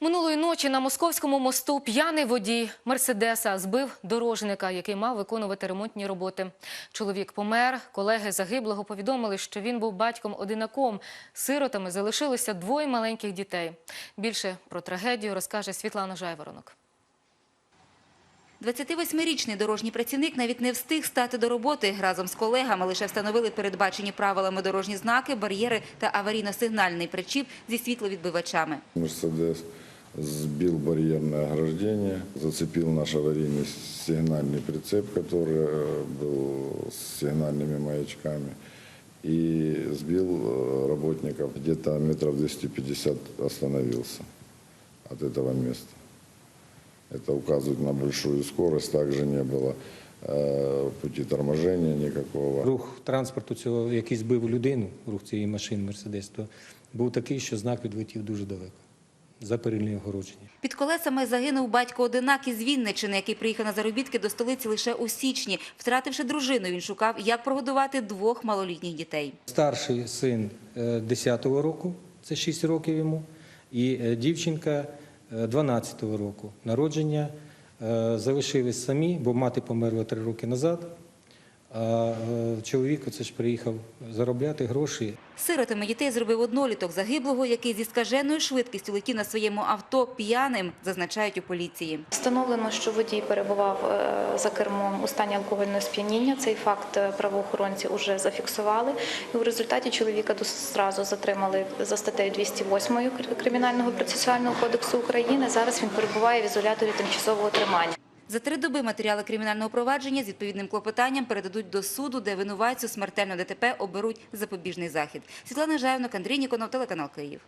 Минулої ночі на московському мосту п'яний водій Мерседеса збив дорожника, який мав виконувати ремонтні роботи. Чоловік помер. Колеги загиблого повідомили, що він був батьком-одинаком. Сиротами залишилося двоє маленьких дітей. Більше про трагедію розкаже Світлана Жайворонок. 28-річний дорожній працівник навіть не встиг стати до роботи. Разом з колегами лише встановили передбачені правилами дорожні знаки, бар'єри та аварійно-сигнальний причіп зі світловідбивачами. Мерседес сбил барьерное ограждение, зацепил наш аварийный сигнальный прицеп, который э, был с сигнальными маячками, и сбил э, работников. Где-то метров 250 остановился от этого места. Это указывает на большую скорость. Также не было э, пути торможения никакого. Рух транспорту цього, який збив людину, рух цієї машини Мерседес, то був такий, що знак відлетів дуже далеко за перильне огородження. Під колесами загинув батько-одинак із Вінничини, який приїхав на заробітки до столиці лише у січні. Втративши дружину, він шукав, як прогодувати двох малолітніх дітей. Старший син е, 10-го року, це 6 років йому, і е, дівчинка е, 12-го року народження. Е, Залишились самі, бо мати померла три роки назад. А е, чоловік оце ж приїхав заробляти гроші. Сиротами дітей зробив одноліток загиблого, який зі скаженою швидкістю летів на своєму авто п'яним, зазначають у поліції. Встановлено, що водій перебував е, за кермом у стані алкогольного сп'яніння. Цей факт е, правоохоронці вже зафіксували. І у результаті чоловіка зразу затримали за статтею 208 Кр- Кримінального процесуального кодексу України. Зараз він перебуває в ізоляторі тимчасового тримання. За три доби матеріали кримінального провадження з відповідним клопотанням передадуть до суду, де винуватцю смертельного ДТП оберуть запобіжний захід. Світлана Жаєвна, Андрій Ніконов, телеканал Київ.